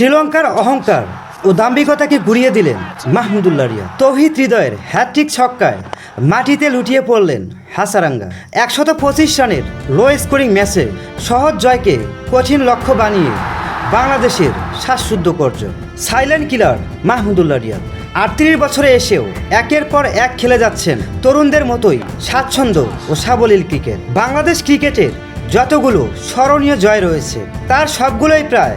শ্রীলঙ্কার অহংকার ও দাম্ভিকতাকে গুড়িয়ে দিলেন মাহমুদুল্লাহ রিয়া। তৌহিদ হৃদয়ের হ্যাট্রিক ছক্কায় মাটিতে লুটিয়ে পড়লেন হাসারাঙ্গা। একশত পঁচিশ রানের লো স্কোরিং ম্যাচে সহজ জয়কে কঠিন লক্ষ্য বানিয়ে বাংলাদেশের শ্বাসশুদ্ধ করজ সাইলেন্ট কিলার মাহমুদুল্লাহ রিয়াদ আটত্রিশ বছরে এসেও একের পর এক খেলে যাচ্ছেন তরুণদের মতোই স্বাচ্ছন্দ্য ও সাবলীল ক্রিকেট। বাংলাদেশ ক্রিকেটের যতগুলো স্মরণীয় জয় রয়েছে, তার সবগুলোই প্রায়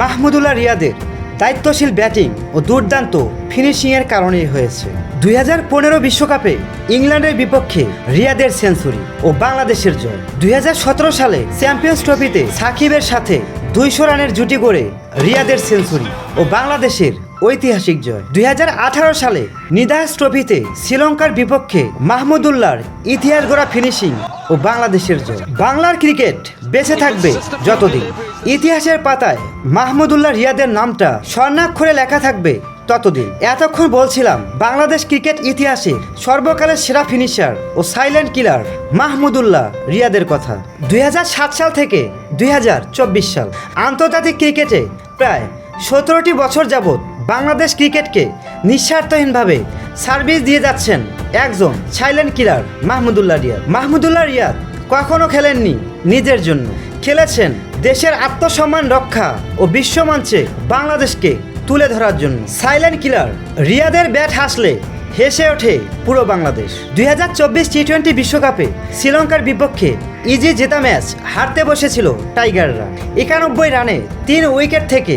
মাহমুদুল্লাহ রিয়াদের দায়িত্বশীল ব্যাটিং ও দুর্দান্ত ফিনিশিংয়ের কারণেই হয়েছে। দুই হাজার পনেরো বিশ্বকাপে ইংল্যান্ডের বিপক্ষে রিয়াদের সেঞ্চুরি ও বাংলাদেশের জয়। দুই হাজার সতেরো সালে চ্যাম্পিয়ন্স ট্রফিতে সাকিবের সাথে দুইশো রানের জুটি গড়ে রিয়াদের সেঞ্চুরি ও বাংলাদেশের ঐতিহাসিক জয়। দুই হাজার আঠারো সালে নিদাস ট্রফিতে শ্রীলঙ্কার বিপক্ষে মাহমুদুল্লাহর ইতিহাস গড়া ফিনিশিং ও বাংলাদেশের জয়। বাংলার ক্রিকেট বেঁচে থাকবে যতদিন। ইতিহাসের পাতায় মাহমুদুল্লাহ রিয়াদের নামটা স্বর্ণাক্ষরে লেখা থাকবে ততদিন। এতক্ষণ বলছিলাম, বাংলাদেশ ক্রিকেট ইতিহাসে সর্বকালের সেরা ফিনিশার ও সাইলেন্ট কিলার মাহমুদুল্লাহ রিয়াদের কথা। দুই হাজার সাত সাল থেকে দুই হাজার চব্বিশ সাল আন্তর্জাতিক ক্রিকেটে প্রায় সতেরোটি বছর যাবৎ বাংলাদেশ ক্রিকেটকে নিঃস্বার্থহীনভাবে সার্ভিস দিয়ে যাচ্ছেন একজন সাইলেন্ট কিলার মাহমুদুল্লাহ রিয়াদ। মাহমুদুল্লাহ রিয়াদ কখনো খেলেননি নিজের জন্য, খেলেছেন দেশের আত্মসম্মান রক্ষা ও বিশ্বমঞ্চে বাংলাদেশকে তুলে ধরার জন্য সাইলেন্ট কিলার রিয়াদের ব্যাট হাসলে হেসে ওঠে পুরো বাংলাদেশ। দুই হাজার চব্বিশ টি টোয়েন্টি বিশ্বকাপে শ্রীলঙ্কার বিপক্ষে ইজি জেতা ম্যাচ হারতে বসেছিল টাইগাররা। একানব্বই রানে তিন উইকেট থেকে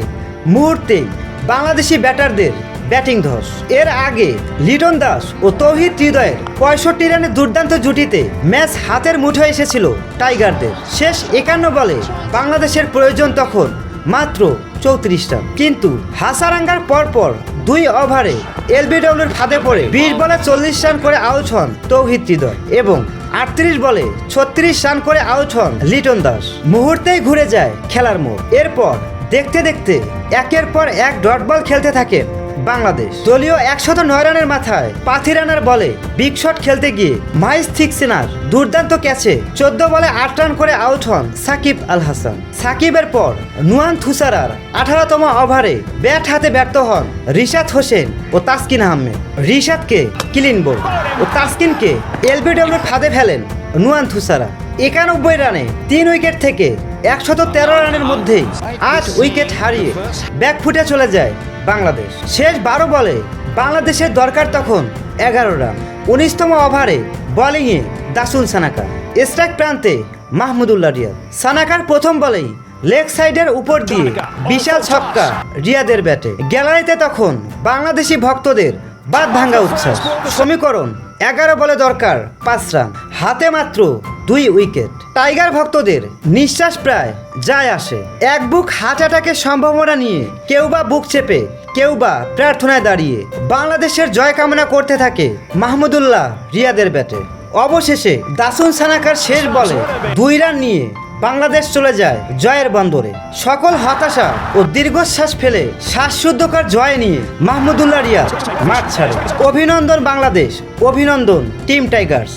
মুহূর্তেই বাংলাদেশি ব্যাটারদের ব্যাটিং ধস। এর আগে লিটন দাস ও তৌহিদ হৃদয়ের পঁয়ষট্টি রানের দুর্দান্ত জুটিতে ম্যাচ হাতের মুঠোয় এসেছিল টাইগারদের। শেষ একান্ন বলে বাংলাদেশের প্রয়োজন তখন মাত্র চৌত্রিশ রান। কিন্তু হাসারাঙ্গার পরপর দুই ওভারে এলবিডব্লিউর ফাঁদে পড়ে বিশ বলে চল্লিশ রান করে আউট হন তৌহিদ হৃদয় এবং আটত্রিশ বলে ছত্রিশ রান করে আউট হন লিটন দাস। মুহূর্তেই ঘুরে যায় খেলার মোড়। এরপর দেখতে দেখতে একের পর এক ডট বল খেলতে থাকে বাংলাদেশ। দলীয় একশত নয় রানের মাথায় পাথি রানার বলে বিগ শট খেলতে গিয়ে মাইস থিকসিনার দুর্দান্ত ক্যাচে চোদ্দ বলে আট রান করে আউট হন সাকিব আল হাসান। সাকিবের পর নুয়ান থুসারার আঠারোতম ওভারে ব্যাট হাতে ব্যর্থ হন রিশাদ হোসেন ও তাসকিন আহমেদ। রিশাদকে ক্লিন বোল্ড ও তাসকিনকে এলবিডব্লিউর ফাঁদে ফেলেন নুয়ান থুসারা। একানব্বই রানে তিন উইকেট থেকে একশত তেরো রানের মধ্যেই আট উইকেট হারিয়ে ব্যাকফুটে চলে যায় বাংলাদেশ। শেষ বারো বলে বাংলাদেশের দরকার তখন এগারো রান উনিশতম ওভারে বোলিংয়ে দাসুল সানাকা। স্ট্রাইক প্রান্তে মাহমুদুল্লাহ রিয়াদ। সানাকার প্রথম বলেই লেগ সাইডের উপর দিয়ে বিশাল ছক্কা রিয়াদের ব্যাটে। গ্যালারিতে তখন বাংলাদেশি ভক্তদের বাদ ভাঙ্গা উচ্ছ্বাস। সমীকরণ এগারো বলে দরকার পাঁচ রান। হাতে মাত্র দুই উইকেট। টাইগার ভক্তদের নিঃশ্বাস প্রায় যায় আসে। এক বুক হার্ট অ্যাটাকের সম্ভাবনা নিয়ে কেউ বা বুক চেপে, কেউ বা প্রার্থনায় দাঁড়িয়ে বাংলাদেশের জয় কামনা করতে থাকে মাহমুদুল্লাহ রিয়াদের ব্যাটে। অবশেষে দাসুন সানাকার শেষ বলে দুই রান নিয়ে বাংলাদেশ চলে যায় জয়ের বন্দরে। সকল হতাশা ও দীর্ঘশ্বাস ফেলে শ্বাসশুদ্ধকর জয় নিয়ে মাহমুদুল্লাহ রিয়াদ মাঠ ছাড়ে। অভিনন্দন বাংলাদেশ, অভিনন্দন টিম টাইগার্স।